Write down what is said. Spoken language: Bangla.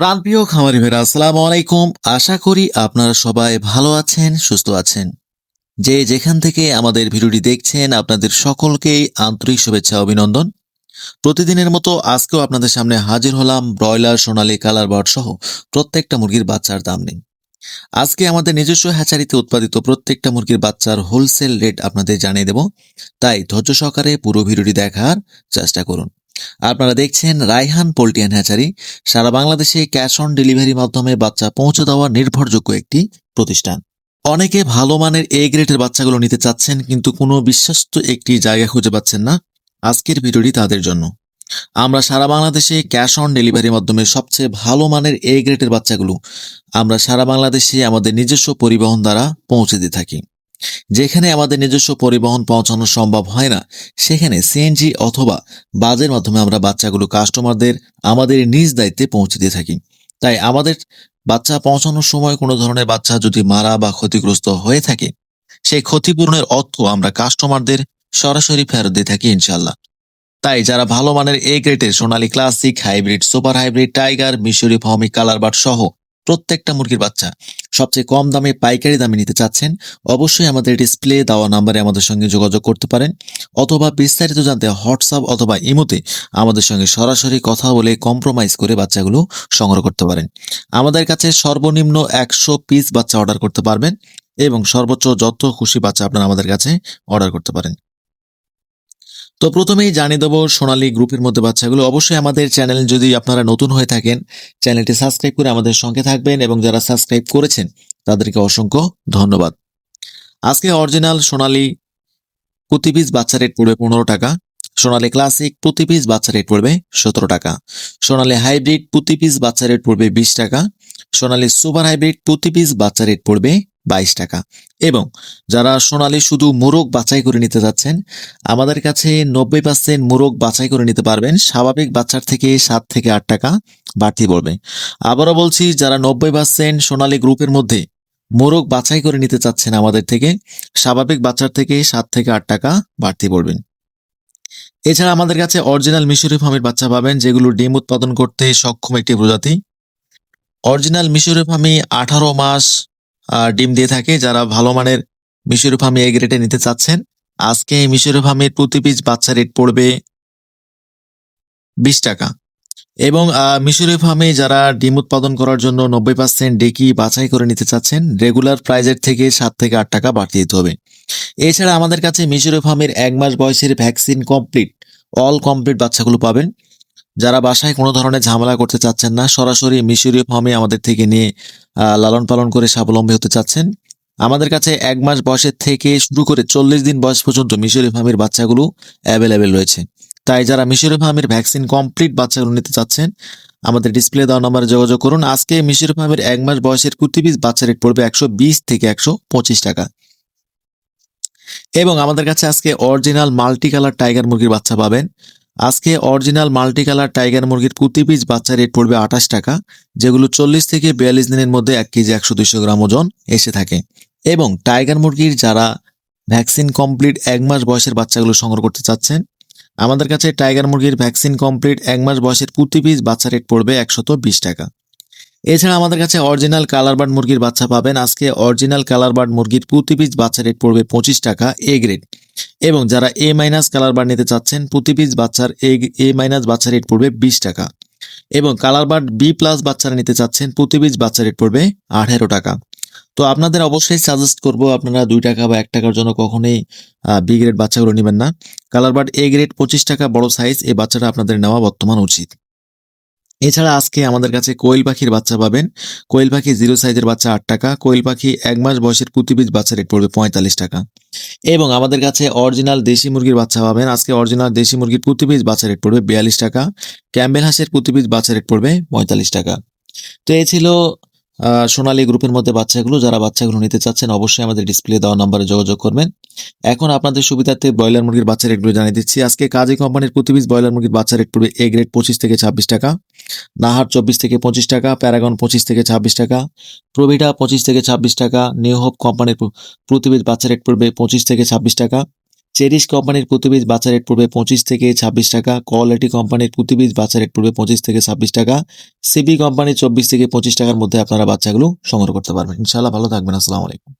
প্রাণপ্রিয় খামারি ভাইরা, আসসালামু আলাইকুম। আশা করি আপনারা সবাই ভালো আছেন, সুস্থ আছেন। যে যেখান থেকে আমাদের ভিডিওটি দেখছেন, আপনাদের সকলকেই আন্তরিক শুভেচ্ছা, অভিনন্দন। প্রতিদিনের মতো আজকেও আপনাদের সামনে হাজির হলাম ব্রয়লার, সোনালি, কালার বার্ড সহ প্রত্যেকটা মুরগির বাচ্চার দাম নেই আজকে আমাদের নিজস্ব হ্যাচারিতে উৎপাদিত প্রত্যেকটা মুরগির বাচ্চার হোলসেল রেট আপনাদের জানিয়ে দেব। তাই ধৈর্য সহকারে পুরো ভিডিওটি দেখার চেষ্টা করুন। আপনারা দেখছেন রায়হান পোল্ট্রিয়ান হ্যাচারি। সারা বাংলাদেশে ক্যাশ অন ডেলিভারির মাধ্যমে বাচ্চা পৌঁছে দেওয়া নির্ভরযোগ্য একটি প্রতিষ্ঠান। অনেকে ভালো মানের এ গ্রেডের বাচ্চাগুলো নিতে চাচ্ছেন, কিন্তু কোনো বিশ্বস্ত একটি জায়গা খুঁজে পাচ্ছেন না আজকের ভিডিওটি তাদের জন্য। আমরা সারা বাংলাদেশে ক্যাশ অন ডেলিভারির মাধ্যমে সবচেয়ে ভালো মানের এ গ্রেডের বাচ্চাগুলো আমরা সারা বাংলাদেশে আমাদের নিজস্ব পরিবহন দ্বারা পৌঁছে দিয়ে থাকি। যেখানে আমাদের নিজস্ব পরিবহন পৌঁছানো সম্ভব হয় না, সেখানে সিএনজি অথবা বাজের মাধ্যমে আমরা বাচ্চাগুলো কাস্টমারদের আমাদের নিজ দায়িত্বে পৌঁছে দিয়ে থাকি। তাই আমাদের বাচ্চা পৌঁছানোর সময় কোনো ধরনের বাচ্চা যদি মারা বা ক্ষতিগ্রস্ত হয়ে থাকে, সেই ক্ষতিপূরণের অর্থ আমরা কাস্টমারদের সরাসরি ফেরত দিয়ে থাকি ইনশাল্লাহ তাই যারা ভালো মানের এ গ্রেডের Sonali classic hybrid super hybrid tiger মিশরি ফর্মি কালার বাট সহ প্রত্যেকটা মুরগির বাচ্চা। সবচেয়ে কম দামে পাইকারি দামে নিতে চাচ্ছেন, অবশ্যই আমাদের ডিসপ্লে দেওয়া নাম্বারে আমাদের সঙ্গে যোগাযোগ করতে পারেন। অথবা বিস্তারিত জানতে হোয়াটসঅ্যাপ অথবা ইমোতে আমাদের সঙ্গে সরাসরি কথা বলে কম্প্রোমাইজ করে বাচ্চাগুলো সংগ্রহ করতে পারেন। আমাদের কাছে সর্বনিম্ন একশো পিস বাচ্চা অর্ডার করতে পারবেন এবং সর্বোচ্চ যত খুশি বাচ্চা আপনারা আমাদের কাছে অর্ডার করতে পারেন। তো প্রথমেই জানিয়ে দেবো সোনালী গ্রুপের মধ্যে বাচ্চাগুলো। অবশ্যই আমাদের চ্যানেল যদি আপনারা নতুন হয়ে থাকেন, চ্যানেলটি সাবস্ক্রাইব করে আমাদের সঙ্গে থাকবেন এবং যারা সাবস্ক্রাইব করেছেন, তাদেরকে অসংখ্য ধন্যবাদ। আজকে অরিজিনাল সোনালী প্রতি পিস বাচ্চা রেট পড়বে পনেরো টাকা। সোনালী ক্লাসিক প্রতি পিস বাচ্চা রেট পড়বে সতেরো টাকা। সোনালী হাইব্রিড প্রতি পিস বাচ্চা রেট পড়বে বিশ টাকা। সোনালী সুপার হাইব্রিড প্রতি পিস বাচ্চা রেট পড়বে বাইশ টাকা। এবং যারা সোনালী শুধু মোরগ বাছাই করে নিতে যাচ্ছেন, আমাদের কাছে নব্বই পার্সেন্ট মোরগ বাছাই করে নিতে পারবেন। স্বাভাবিক বাচ্চার থেকে সাত থেকে আট টাকা বাড়তি পড়বে। আবারও বলছি, যারা নব্বই পার্সেন্ট সোনালী গ্রুপের মধ্যে মোরগ বাছাই করে নিতে চাচ্ছেন আমাদের থেকে, স্বাভাবিক বাচ্চার থেকে সাত থেকে আট টাকা বাড়তি পড়বেন। এছাড়া আমাদের কাছে অরিজিনাল মিশরি ফার্মের বাচ্চা পাবেন, যেগুলো ডিম উৎপাদন করতে সক্ষম একটি প্রজাতি। অরিজিনাল মিশরি ফার্মি আঠারো মাস ডিম দিয়ে থাকে, যারা ভালো মানের মিশরি ফার্মি এই গ্রেডে নিতে চাচ্ছেন, আজকে এই মিশরি প্রতি পিস বাচ্চা রেট পড়বে বিশ টাকা। এবং মিশরি ফার্মে যারা ডিম উৎপাদন করার জন্য নব্বই পার্সেন্ট ডেকি বাছাই করে নিতে চাচ্ছেন রেগুলার প্রাইজের থেকে সাত থেকে আট টাকা বাড়তি দিতে হবে। এছাড়া আমাদের কাছে মিশরি ফার্মের এক মাস বয়সের ভ্যাকসিন কমপ্লিট অল কমপ্লিট বাচ্চাগুলো পাবেন। যারা বাসায় কোনো ধরনের ঝামেলা করতে চাচ্ছেন না, সরাসরি মিশরীয় ফার্মে আমাদের থেকে নিয়ে লালন পালন করে স্বাবলম্বী হতে চাচ্ছেন। আমাদের কাছে এক মাস বয়সের থেকে শুরু করে চল্লিশ দিন বয়স পর্যন্ত মিশরি ফার্মের বাচ্চাগুলো অ্যাভেলেবেল রয়েছে। তাই যারা মিশরি ফার্মের ভ্যাকসিন কমপ্লিট বাচ্চাগুলো নিতে চাচ্ছেন, আমাদের ডিসপ্লে দেওয়া নম্বরে যোগাযোগ করুন। আজকে মিশরি ফার্মের এক মাস বয়সের প্রতি পিস বাচ্চা রেট পড়বে একশো বিশ থেকে একশো পঁচিশ টাকা। এবং আমাদের কাছে আজকে অরিজিনাল মাল্টি কালার টাইগার মুরগির বাচ্চা পাবেন। আজকে অরিজিনাল মাল্টি কালার টাইগার মুরগির কুতি পিস বাচ্চা রেট পড়বে আঠাশ টাকা, যেগুলো চল্লিশ থেকে বিয়াল্লিশ দিনের মধ্যে এক কেজি একশো দুইশো গ্রাম ওজন এসে থাকে। এবং টাইগার মুরগির যারা ভ্যাকসিন কমপ্লিট এক মাস বয়সের বাচ্চাগুলো সংগ্রহ করতে চাচ্ছেন, আমাদের কাছে টাইগার মুরগির ভ্যাকসিন কমপ্লিট এক মাস বয়সের প্রতি পিস বাচ্চা রেট পড়বে একশত বিশ টাকা। এছাড়া আমাদের কাছে অরিজিনাল কালার বার্ড মুরগির বাচ্চা পাবেন। আজকে অরিজিনাল কালার বার্ড মুরগির প্রতি পিস বাচ্চা রেট পড়বে পঁচিশ টাকা এ গ্রেড এবং যারা এ মাইনাস কালার বার্ড নিতে চাচ্ছেন, প্রতি পিস বাচ্চার এ এ মাইনাস বাচ্চা রেট পড়বে বিশ টাকা। এবং কালার বার্ড বি প্লাস বাচ্চারা নিতে চাচ্ছেন, প্রতি পিস বাচ্চা রেট পড়বে আঠেরো টাকা। তো আপনাদের অবশ্যই সাজেস্ট করব, আপনারা দুই টাকা বা এক টাকার জন্য কখনোই বি গ্রেড বাচ্চাগুলো নেবেন না। কালার বার্ড এ গ্রেড পঁচিশ টাকা বড় সাইজ এই বাচ্চাটা আপনাদের নেওয়া বর্তমান উচিত। এছাড়া আজকে আমাদের কাছে কোয়েল পাখির বাচ্চা পাবেন। কোয়েল পাখি জিরো সাইজের বাচ্চা আট টাকা, কোয়েল পাখি এক মাস বয়সের প্রতি বাচ্চা রেট পড়বে পঁয়তাল্লিশ টাকা। এবং আমাদের কাছে অরিজিনাল দেশি মুরগির বাচ্চা পাবেন। আজকে অরিজিনাল দেশি মুরগির প্রতি পিস বাচ্চা রেট পড়বে বিয়াল্লিশ টাকা, ক্যাম্বেল হাঁসের প্রতি বাচ্চা রেট পড়বে পঁয়তাল্লিশ টাকা। তো এই ছিল সোনালী গ্রুপের মধ্যে বাচ্চাগুলো। যারা বাচ্চাগুলো নিতে চাচ্ছেন, অবশ্যই আমাদের ডিসপ্লে দেওয়া নাম্বারে যোগাযোগ করবেন। এখন আপনাদের সুবিধার্থে ব্রয়লার মুরগির বাচ্চা রেটগুলো জানিয়ে দিচ্ছি। আজকে কাজী কোম্পানির প্রতি পিস ব্রয়লার মুরগির বাচ্চা রেট পড়বে এ গ্রেড পঁচিশ থেকে ছাব্বিশ টাকা, নাহার চব্বিশ থেকে পঁচিশ টাকা, প্যারাগন পঁচিশ থেকে ছাব্বিশ টাকা, প্রভিটা পঁচিশ থেকে ছাব্বিশ টাকা নিউ হোপ কোম্পানির প্র- প্রতি পিস বাচ্চা রেট পড়বে পঁচিশ থেকে ছাব্বিশ টাকা, চেরিশ কোম্পানির প্রতি পিস বাচ্চা রেট পড়বে পঁচিশ থেকে ছাব্বিশ টাকা, কোয়ালিটি কোম্পানির প্রতি পিস বাচ্চা রেট পড়বে পঁচিশ থেকে ছাব্বিশ টাকা, সিবি কোম্পানি চব্বিশ থেকে পঁচিশ টাকার মধ্যে আপনারা বাচ্চাগুলো সংগ্রহ করতে পারবেন। ইনশাআল্লাহ ভালো থাকবেন। আসসালামু আলাইকুম।